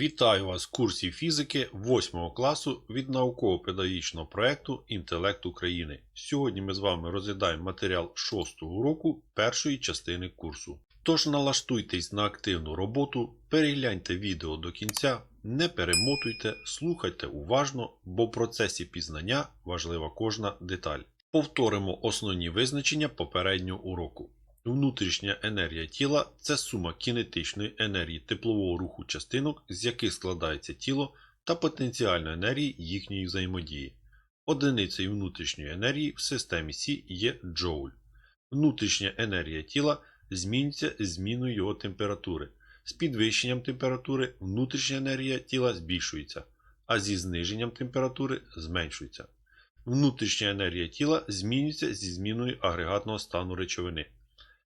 Вітаю вас в курсі фізики 8 класу від науково-педагогічного проєкту Інтелект України. Сьогодні ми з вами розглядаємо матеріал 6 уроку першої частини курсу. Тож налаштуйтесь на активну роботу, перегляньте відео до кінця, не перемотуйте, слухайте уважно, бо в процесі пізнання важлива кожна деталь. Повторимо основні визначення попереднього уроку. Внутрішня енергія тіла це сума кінетичної енергії теплового руху частинок, з яких складається тіло, та потенціальної енергії їхньої взаємодії. Одиницею внутрішньої енергії в системі Сі є джоуль. Внутрішня енергія тіла змінюється зміною його температури. З підвищенням температури внутрішня енергія тіла збільшується, а зі зниженням температури зменшується. Внутрішня енергія тіла змінюється зі зміною агрегатного стану речовини.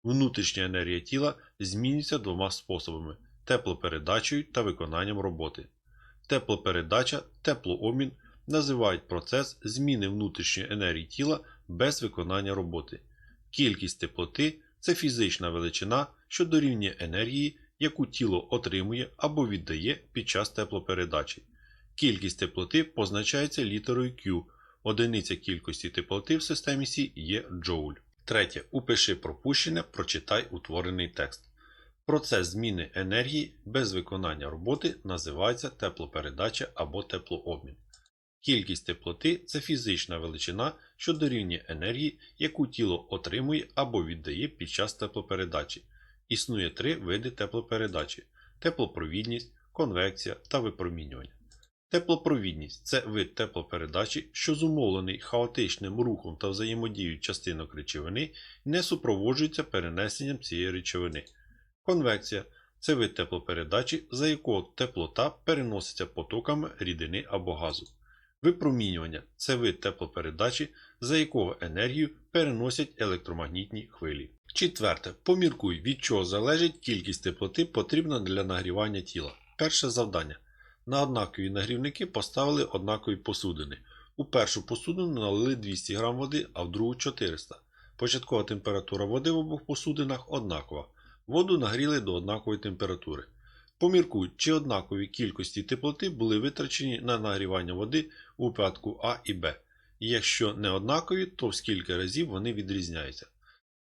Внутрішня енергія тіла змінюється двома способами теплопередачею та виконанням роботи. Теплопередача, теплообмін називають процес зміни внутрішньої енергії тіла без виконання роботи. Кількість теплоти це фізична величина, що дорівнює енергії, яку тіло отримує або віддає під час теплопередачі. Кількість теплоти позначається літерою Q. Одиниця кількості теплоти в системі Сі є джоуль. Третє. Упиши пропущене, прочитай утворений текст. Процес зміни енергії без виконання роботи називається теплопередача або теплообмін. Кількість теплоти це фізична величина, що дорівнює енергії, яку тіло отримує або віддає під час теплопередачі. Існує три види теплопередачі: теплопровідність, конвекція та випромінювання. Теплопровідність це вид теплопередачі, що зумовлений хаотичним рухом та взаємодією частинок речовини не супроводжується перенесенням цієї речовини. Конвекція це вид теплопередачі, за якого теплота переноситься потоками рідини або газу. Випромінювання це вид теплопередачі, за якого енергію переносять електромагнітні хвилі. Четверте. Поміркуй, від чого залежить кількість теплоти потрібна для нагрівання тіла. Перше завдання. На однакові нагрівники поставили однакові посудини. У першу посудину налили 200 г води, а в другу 400 Початкова температура води в обох посудинах однакова. Воду нагріли до однакової температури. Поміркуй, чи однакові кількості теплоти були витрачені на нагрівання води у випадку А і Б. І якщо не однакові, то в скільки разів вони відрізняються.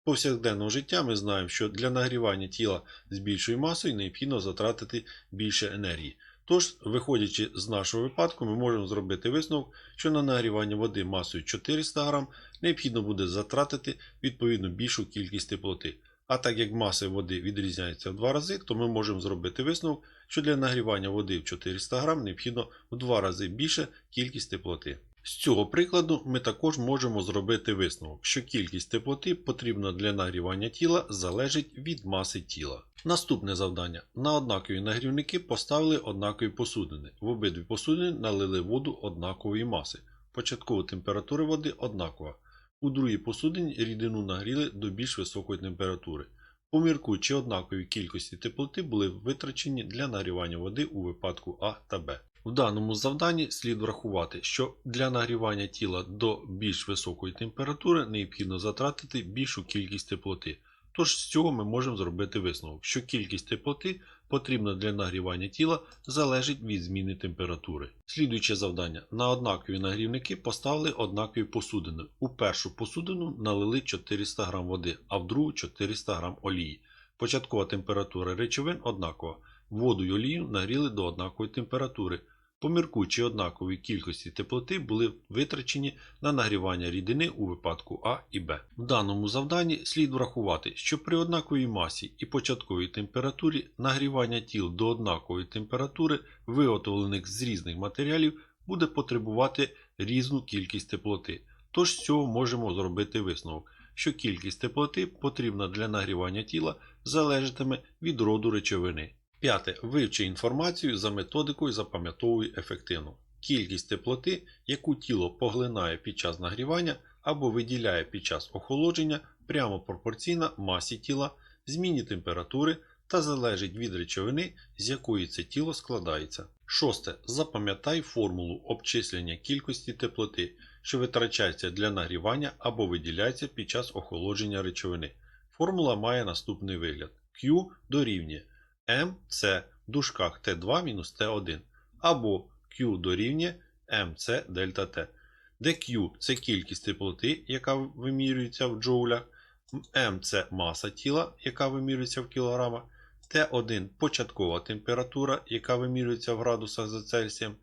Повсякденного життя ми знаємо, що для нагрівання тіла з більшою масою необхідно затратити більше енергії. Тож, виходячи з нашого випадку, ми можемо зробити висновок, що на нагрівання води масою 400 г необхідно буде затратити відповідно більшу кількість теплоти. А так як маса води відрізняється в два рази, то ми можемо зробити висновок, що для нагрівання води в 400 г необхідно в два рази більша кількість теплоти. З цього прикладу ми також можемо зробити висновок, що кількість теплоти потрібна для нагрівання тіла залежить від маси тіла. Наступне завдання. На однакові нагрівники поставили однакові посудини. В обидві посудини налили воду однакової маси. Початкова температура води однакова. У другій посудині рідину нагріли до більш високої температури. Поміркуй, чи однакові кількості теплоти були витрачені для нагрівання води у випадку А та Б. В даному завданні слід врахувати, що для нагрівання тіла до більш високої температури необхідно затратити більшу кількість теплоти. Тож з цього ми можемо зробити висновок, що кількість теплоти потрібна для нагрівання тіла залежить від зміни температури. Слідуюче завдання. На однакові нагрівники поставили однакові посудини. У першу посудину налили 400 г води, а в другу 400 г олії. Початкова температура речовин однакова. Воду й олію нагріли до однакової температури. Поміркуй, однакові кількості теплоти були витрачені на нагрівання рідини у випадку А і Б. В даному завданні слід врахувати, що при однаковій масі і початковій температурі нагрівання тіл до однакової температури, виготовлених з різних матеріалів, буде потребувати різну кількість теплоти. Тож з цього можемо зробити висновок, що кількість теплоти потрібна для нагрівання тіла залежатиме від роду речовини. П'яте. Вивчи інформацію за методикою запам'ятовуй ефективно. Кількість теплоти, яку тіло поглинає під час нагрівання або виділяє під час охолодження, прямо пропорційна масі тіла, зміні температури та залежить від речовини, з якої це тіло складається. Шосте. Запам'ятай формулу обчислення кількості теплоти, що витрачається для нагрівання або виділяється під час охолодження речовини. Формула має наступний вигляд: Q дорівнює М це в дужках Т2 мінус Т1 або Q дорівнює mc дельта Т, де Q це кількість теплоти, яка вимірюється в джоулях, m це маса тіла, яка вимірюється в кілограмах, Т1 початкова температура, яка вимірюється в градусах за Цельсієм,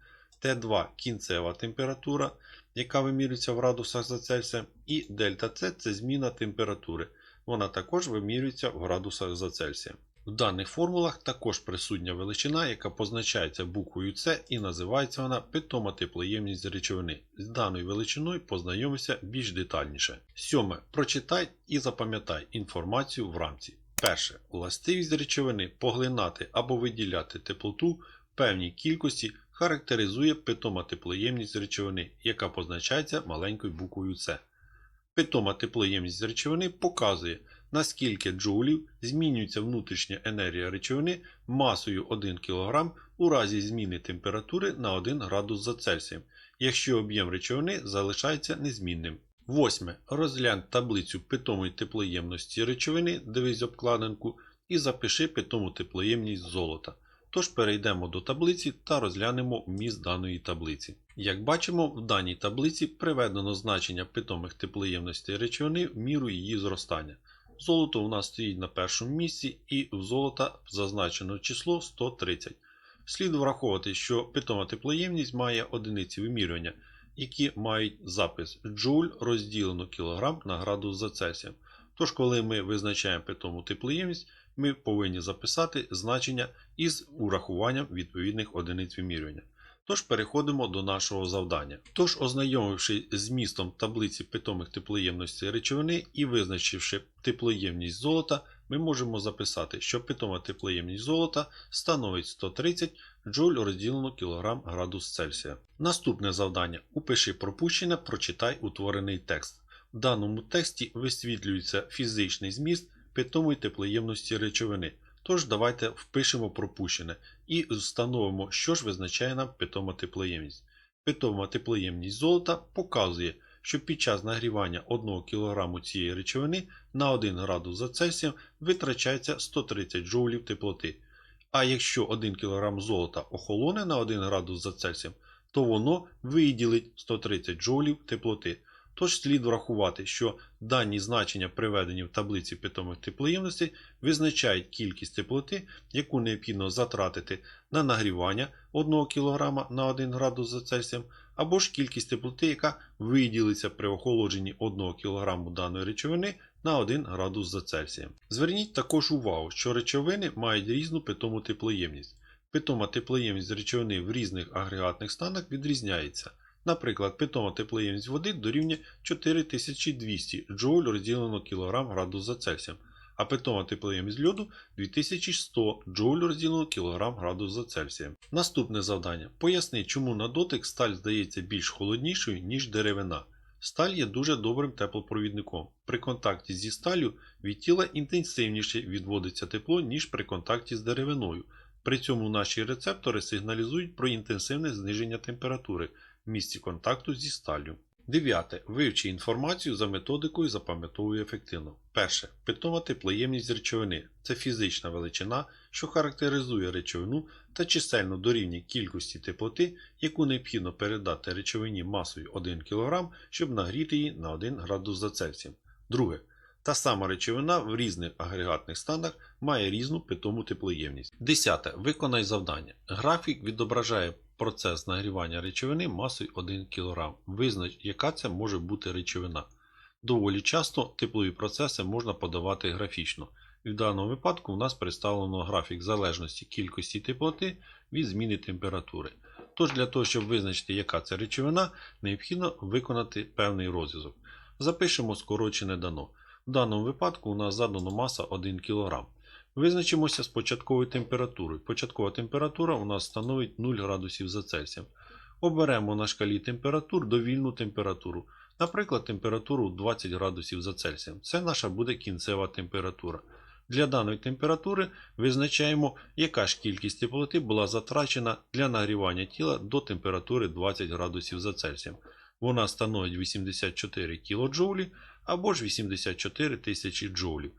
Т2 кінцева температура, яка вимірюється в градусах за Цельсієм, і дельта С це зміна температури. Вона також вимірюється в градусах за Цельсієм. В даних формулах також присутня величина, яка позначається буквою С і називається вона питома теплоємність речовини. З даною величиною познайомимося більш детальніше. Сьоме. Прочитай і запам'ятай інформацію в рамці. Перше. Властивість речовини поглинати або виділяти теплоту в певній кількості характеризує питома теплоємність речовини, яка позначається маленькою буквою С. Питома теплоємність речовини показує, наскільки джоулів змінюється внутрішня енергія речовини масою 1 кг у разі зміни температури на 1 градус за Цельсієм, якщо об'єм речовини залишається незмінним. Восьме. Розглянь таблицю питомої теплоємності речовини, дивись обкладинку, і запиши питому теплоємність золота. Тож перейдемо до таблиці та розглянемо вміст даної таблиці. Як бачимо, в даній таблиці приведено значення питомих теплоємностей речовини в міру її зростання. Золото у нас стоїть на першому місці і в золота зазначено число 130. Слід враховувати, що питома теплоємність має одиниці вимірювання, які мають запис джоуль розділено кілограм на градус за Цельсієм. Тож, коли ми визначаємо питому теплоємність, ми повинні записати значення із урахуванням відповідних одиниць вимірювання. Тож переходимо до нашого завдання. Тож, ознайомивши з змістом таблиці питомих теплоємностей речовини і визначивши теплоємність золота, ми можемо записати, що питома теплоємність золота становить 130 джоуль розділено кілограм градус Цельсія. Наступне завдання. Упиши пропущене, прочитай утворений текст. В даному тексті висвітлюється фізичний зміст питомої теплоємності речовини. Тож давайте впишемо пропущене і встановимо, що ж визначає нам питома теплоємність. Питома теплоємність золота показує, що під час нагрівання 1 кг цієї речовини на 1 градус за Цельсієм витрачається 130 джоулів теплоти. А якщо 1 кг золота охолоне на 1 градус за Цельсієм, то воно виділить 130 джоулів теплоти. Тож слід врахувати, що дані значення, приведені в таблиці питомих теплоємностей, визначають кількість теплоти, яку необхідно затратити на нагрівання 1 кг на 1 градус за Цельсієм, або ж кількість теплоти, яка виділиться при охолодженні 1 кг даної речовини на 1 градус за Цельсієм. Зверніть також увагу, що речовини мають різну питому теплоємність. Питома теплоємність речовини в різних агрегатних станах відрізняється. Наприклад, питома теплоємність води дорівнює 4200 джоуль розділено кг градус за Цельсієм, а питома теплоємність льоду 2100 джоуль розділено кг градус за Цельсієм. Наступне завдання. Поясни, чому на дотик сталь здається більш холоднішою, ніж деревина. Сталь є дуже добрим теплопровідником. При контакті зі сталлю від тіла інтенсивніше відводиться тепло, ніж при контакті з деревиною. При цьому наші рецептори сигналізують про інтенсивне зниження температури місці контакту зі сталлю. Дев'яте. Вивчи інформацію за методикою запам'ятовуй ефективно. Перше. Питома теплоємність речовини це фізична величина, що характеризує речовину та чисельно дорівнює кількості теплоти, яку необхідно передати речовині масою 1 кг, щоб нагріти її на 1 градус за Цельсієм. Друге. Та сама речовина в різних агрегатних станах має різну питому теплоємність. Десяте. Виконай завдання. Графік відображає процес нагрівання речовини масою 1 кг. Визнач, яка це може бути речовина. Доволі часто теплові процеси можна подавати графічно. І в даному випадку у нас представлено графік залежності кількості теплоти від зміни температури. Тож для того, щоб визначити, яка це речовина, необхідно виконати певний розв'язок. Запишемо скорочене дано. В даному випадку у нас задано маса 1 кг. Визначимося з початковою температурою. Початкова температура у нас становить 0 градусів за Цельсієм. Оберемо на шкалі температур довільну температуру. Наприклад, температуру 20 градусів за Цельсієм. Це наша буде кінцева температура. Для даної температури визначаємо, яка ж кількість теплоти була затрачена для нагрівання тіла до температури 20 градусів за Цельсієм. Вона становить 84 кДж або ж 84 тисячі джоулів.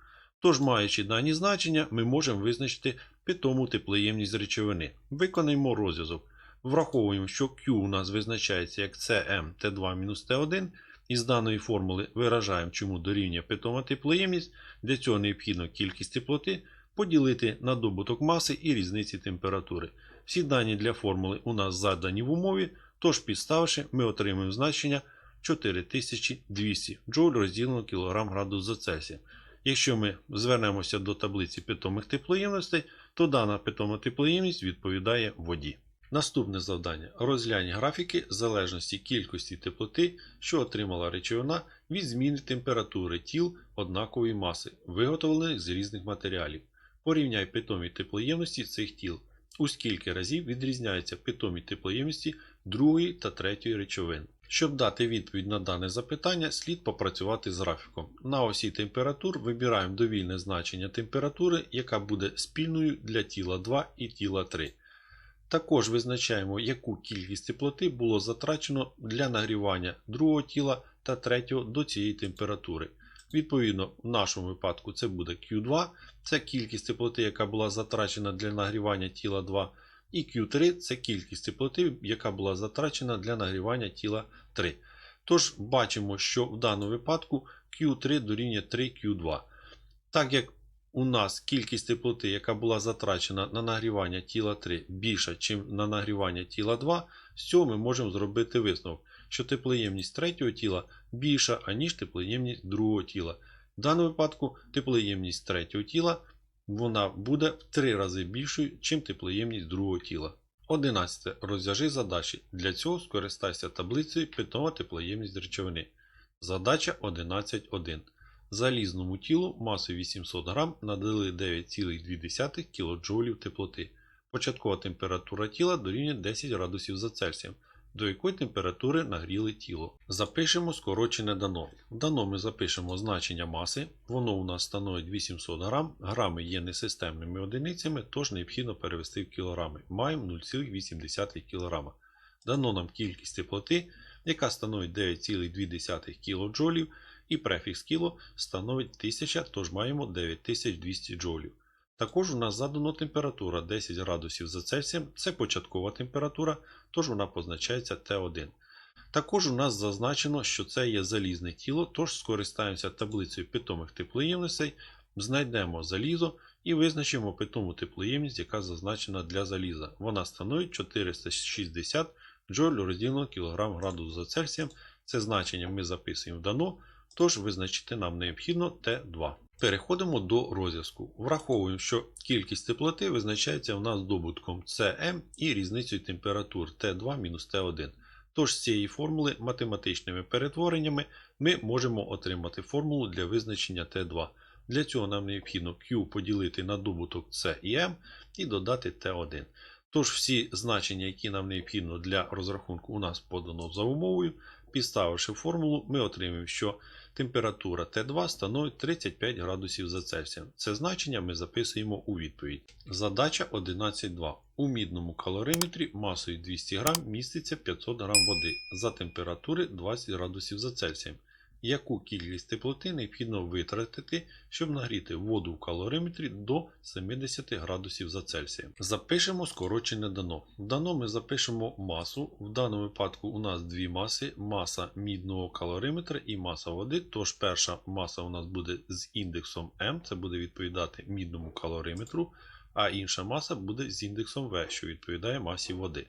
Тож, маючи дані значення, ми можемо визначити питому теплоємність речовини. Виконаємо розв'язок. Враховуємо, що Q у нас визначається як Cm T2-T1. Із даної формули виражаємо, чому дорівнює питома теплоємність. Для цього необхідно кількість теплоти поділити на добуток маси і різниці температури. Всі дані для формули у нас задані в умові, тож підставивши, ми отримаємо значення 4200 джоуль розділено кг градус за Цельсія. Якщо ми звернемося до таблиці питомих теплоємностей, то дана питома теплоємність відповідає воді. Наступне завдання. Розглянь графіки залежності кількості теплоти, що отримала речовина від зміни температури тіл однакової маси, виготовлених з різних матеріалів. Порівняй питомі теплоємності цих тіл. У скільки разів відрізняються питомі теплоємності другої та третьої речовин. Щоб дати відповідь на дане запитання, слід попрацювати з графіком. На осі температур вибираємо довільне значення температури, яка буде спільною для тіла 2 і тіла 3. Також визначаємо, яку кількість теплоти було затрачено для нагрівання другого тіла та третього до цієї температури. Відповідно, в нашому випадку це буде Q2, це кількість теплоти, яка була затрачена для нагрівання тіла 2, і Q3 це кількість теплоти, яка була затрачена для нагрівання тіла 3. Тож бачимо, що в даному випадку Q3 дорівнює 3Q2. Так як у нас кількість теплоти, яка була затрачена на нагрівання тіла 3 більша, ніж на нагрівання тіла 2, з цього ми можемо зробити висновок, що теплоємність третього тіла більша, аніж теплоємність другого тіла. В даному випадку теплоємність третього тіла вона буде в 3 рази більшою, ніж теплоємність другого тіла. 11. Розв'яжи задачі. Для цього скористайся таблицею питома теплоємність речовини. Задача 11.1. Залізному тілу масою 800 г надали 9,2 кJ теплоти. Початкова температура тіла дорівнює 10 градусів за Цельсієм, до якої температури нагріли тіло. Запишемо скорочене дано. Дано ми запишемо значення маси, воно у нас становить 800 г, грами є несистемними одиницями, тож необхідно перевести в кілограми. Маємо 0,8 кг. Дано нам кількість теплоти, яка становить 9,2 кJ, і префікс кіло становить 1000, тож маємо 9200 джолів. Також у нас задано температура 10 градусів за Цельсієм, це початкова температура, тож вона позначається Т1. Також у нас зазначено, що це є залізне тіло, тож скористаємося таблицею питомих теплоємностей, знайдемо залізо і визначимо питому теплоємність, яка зазначена для заліза. Вона становить 460 джоль розділено кг градус за Цельсієм. Це значення ми записуємо в дано. Тож визначити нам необхідно Т2. Переходимо до розв'язку. Враховуємо, що кількість теплоти визначається у нас добутком Cm і різницею температур Т2-Т1. Тож з цієї формули математичними перетвореннями ми можемо отримати формулу для визначення Т2. Для цього нам необхідно Q поділити на добуток С і М і додати Т1. Тож всі значення, які нам необхідно для розрахунку, у нас подано за умовою. Підставивши формулу, ми отримаємо, що температура Т2 становить 35 градусів за Цельсієм. Це значення ми записуємо у відповідь. Задача 11.2. У мідному калориметрі масою 200 г міститься 500 г води за температури 20 градусів за Цельсієм. Яку кількість теплоти необхідно витратити, щоб нагріти воду в калориметрі до 70 градусів за Цельсієм. Запишемо скорочене дано. В дано ми запишемо масу. В даному випадку у нас дві маси: маса мідного калориметра і маса води. Тож перша маса у нас буде з індексом М, це буде відповідати мідному калориметру, а інша маса буде з індексом В, що відповідає масі води.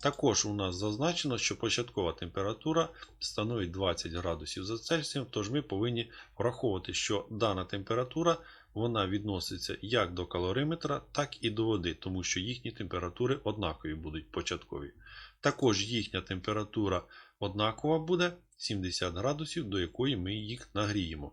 Також у нас зазначено, що початкова температура становить 20 градусів за Цельсієм, тож ми повинні враховувати, що дана температура вона відноситься як до калориметра, так і до води, тому що їхні температури однакові будуть початкові. Також їхня температура однакова буде 70 градусів, до якої ми їх нагріємо.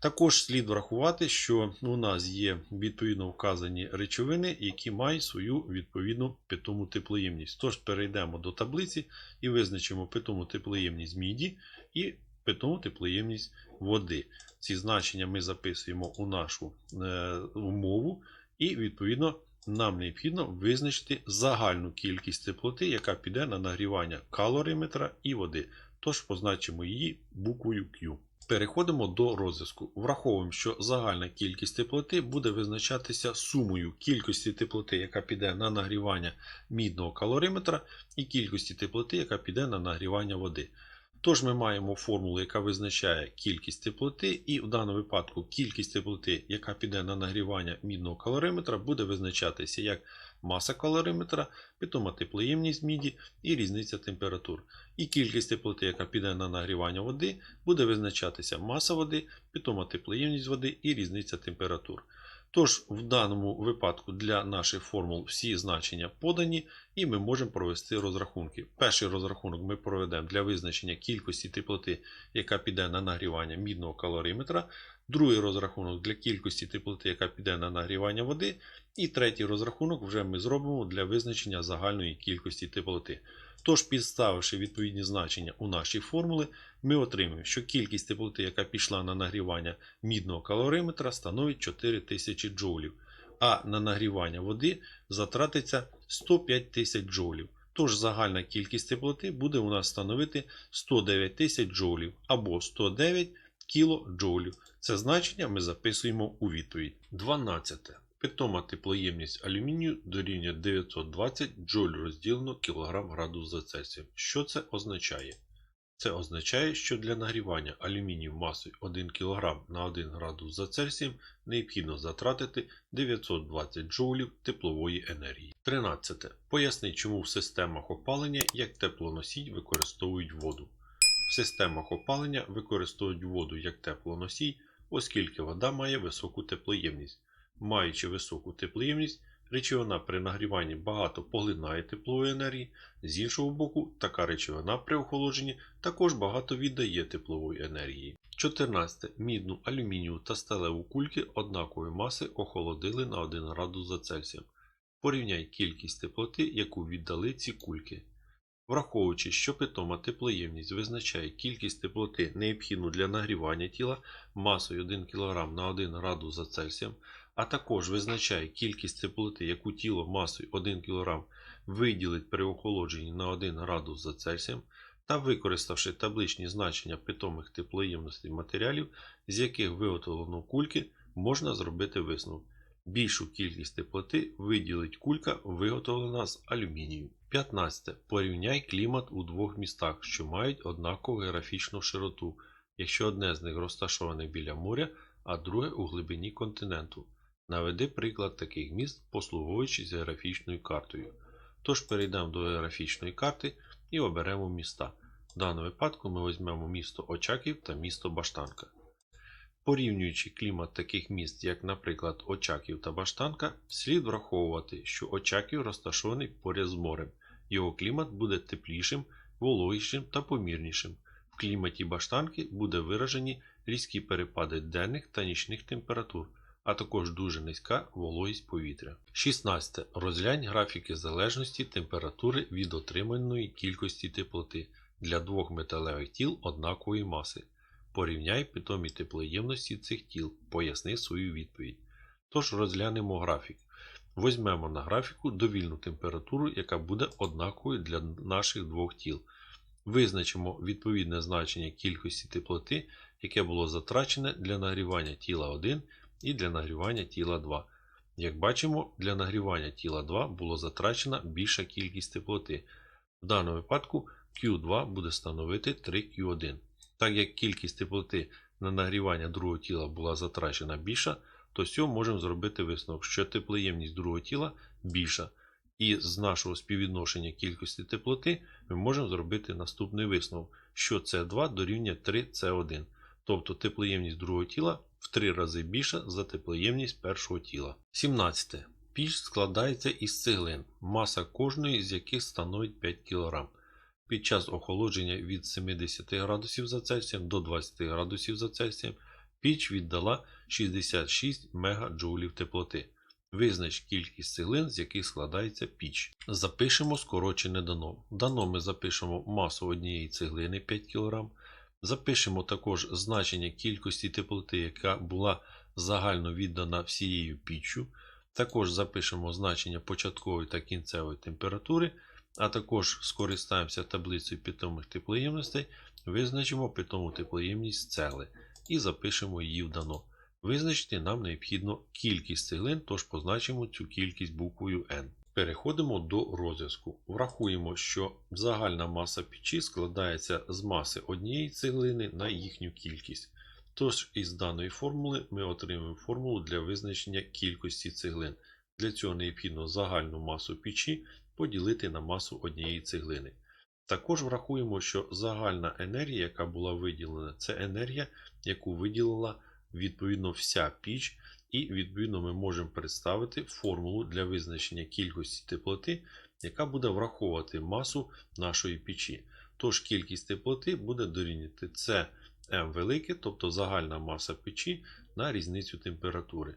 Також слід врахувати, що у нас є відповідно вказані речовини, які мають свою відповідну питому теплоємність. Тож перейдемо до таблиці і визначимо питому теплоємність міді і питому теплоємність води. Ці значення ми записуємо у нашу е, умову, і відповідно нам необхідно визначити загальну кількість теплоти, яка піде на нагрівання калориметра і води. Тож позначимо її буквою Q. Переходимо до розв'язку. Враховуємо, що загальна кількість теплоти буде визначатися сумою кількості теплоти, яка піде на нагрівання мідного калориметра, і кількості теплоти, яка піде на нагрівання води. Тож ми маємо формулу, яка визначає кількість теплоти, і в даному випадку кількість теплоти, яка піде на нагрівання мідного калориметра, буде визначатися як маса калориметра, питома теплоємність міді і різниця температур. І кількість теплоти, яка піде на нагрівання води, буде визначатися маса води, питома теплоємність води і різниця температур. Тож, в даному випадку для наших формул всі значення подані, і ми можемо провести розрахунки. Перший розрахунок ми проведемо для визначення кількості теплоти, яка піде на нагрівання мідного калориметра. Другий розрахунок для кількості теплоти, яка піде на нагрівання води. І третій розрахунок вже ми зробимо для визначення загальної кількості теплоти. Тож, підставивши відповідні значення у наші формули, ми отримаємо, що кількість теплоти, яка пішла на нагрівання мідного калориметра, становить 4000 джоулів, а на нагрівання води затратиться 105 тисяч джоулів. Тож загальна кількість теплоти буде у нас становити 109 тисяч джоулів або 109 кілоджоулів. Це значення ми записуємо у відповідь. 12. Питома теплоємність алюмінію дорівнює 920 джоуль розділено кілограм градус за Цельсієм. Що це означає? Це означає, що для нагрівання алюмінію масою 1 кг на 1 градус за Цельсієм необхідно затратити 920 джоулів теплової енергії. 13. Поясни, чому в системах опалення як теплоносій використовують воду. В системах опалення використовують воду як теплоносій, оскільки вода має високу теплоємність. Маючи високу теплоємність, речовина при нагріванні багато поглинає теплової енергії, з іншого боку, така речовина при охолодженні також багато віддає теплової енергії. 14. Мідну, алюмінієву та сталеву кульки однакової маси охолодили на 1 градус за Цельсієм. Порівняй кількість теплоти, яку віддали ці кульки. Враховуючи, що питома теплоємність визначає кількість теплоти, необхідну для нагрівання тіла масою 1 кг на 1 градус за Цельсієм, а також визначає кількість теплоти, яку тіло масою 1 кг виділить при охолодженні на 1 градус за Цельсієм, та використавши табличні значення питомих теплоємностей матеріалів, з яких виготовлено кульки, можна зробити висновок. Більшу кількість теплоти виділить кулька, виготовлена з алюмінію. 15. Порівняй клімат у двох містах, що мають однакову географічну широту, якщо одне з них розташоване біля моря, а друге у глибині континенту. Наведи приклад таких міст, послуговуючись географічною картою. Тож перейдемо до географічної карти і оберемо міста. В даному випадку ми візьмемо місто Очаків та місто Баштанка. Порівнюючи клімат таких міст, як, наприклад, Очаків та Баштанка, слід враховувати, що Очаків розташований поряд з морем. Його клімат буде теплішим, вологішим та помірнішим. В кліматі Баштанки буде виражені різкі перепади денних та нічних температур, а також дуже низька вологість повітря. 16. Розглянь графіки залежності температури від отриманої кількості теплоти для двох металевих тіл однакової маси. Порівняй питомі теплоємності цих тіл, поясни свою відповідь. Тож розглянемо графік. Візьмемо на графіку довільну температуру, яка буде однаковою для наших двох тіл. Визначимо відповідне значення кількості теплоти, яке було затрачене для нагрівання тіла 1 і для нагрівання тіла 2. Як бачимо, для нагрівання тіла 2 було затрачена більша кількість теплоти. В даному випадку Q2 буде становити 3Q1. Так як кількість теплоти на нагрівання другого тіла була затрачена більша, то з цього можемо зробити висновок, що теплоємність другого тіла більша. І з нашого співвідношення кількості теплоти ми можемо зробити наступний висновок, що С2 дорівнює 3С1. Тобто теплоємність другого тіла в 3 рази більша за теплоємність першого тіла. 17. Піч складається із цеглин, маса кожної з яких становить 5 кг. Під час охолодження від 70 градусів за Цельсієм до 20 градусів за Цельсієм піч віддала 66 мегаджоулів теплоти. Визнач кількість цеглин, з яких складається піч. Запишемо скорочене дано. Дано ми запишемо масу однієї цеглини 5 кг. Запишемо також значення кількості теплоти, яка була загально віддана всією піччю. Також запишемо значення початкової та кінцевої температури. а також скористаємося таблицею питомих теплоємностей, визначимо питому теплоємність цегли і запишемо її в дано. Визначити нам необхідно кількість цеглин, тож позначимо цю кількість буквою N. Переходимо до розв'язку. Врахуємо, що загальна маса печі складається з маси однієї цеглини на їхню кількість. Тож із даної формули ми отримуємо формулу для визначення кількості цеглин. Для цього необхідно загальну масу печі поділити на масу однієї цеглини. Також врахуємо, що загальна енергія, яка була виділена, це енергія, яку виділила відповідно вся піч, і відповідно ми можемо представити формулу для визначення кількості теплоти, яка буде враховувати масу нашої печі. Тож кількість теплоти буде дорівнювати це М велике, тобто загальна маса печі на різницю температури.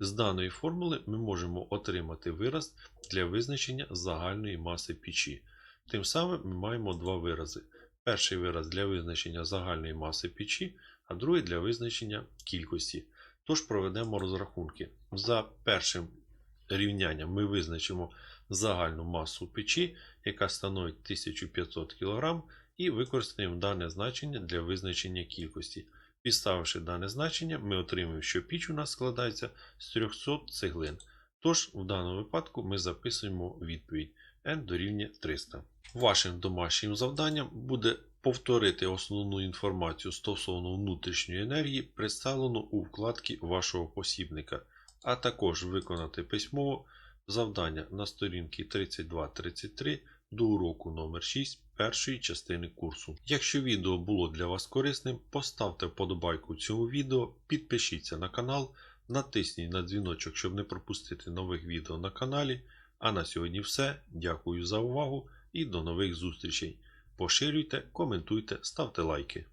З даної формули ми можемо отримати вираз для визначення загальної маси печі. Тим самим ми маємо два вирази. Перший вираз для визначення загальної маси печі, а другий для визначення кількості. Тож проведемо розрахунки. За першим рівнянням ми визначимо загальну масу печі, яка становить 1500 кг, і використаємо дане значення для визначення кількості. Підставивши дане значення, ми отримуємо, що піч у нас складається з 300 цеглин. Тож, в даному випадку ми записуємо відповідь n дорівнює 300. Вашим домашнім завданням буде повторити основну інформацію стосовно внутрішньої енергії, представлену у вкладці вашого посібника, а також виконати письмово завдання на сторінки 32-33 до уроку номер 6 першої частини курсу. Якщо відео було для вас корисним, поставте вподобайку цьому відео, підпишіться на канал, натисніть на дзвіночок, щоб не пропустити нових відео на каналі. А на сьогодні все. Дякую за увагу і до нових зустрічей. Поширюйте, коментуйте, ставте лайки.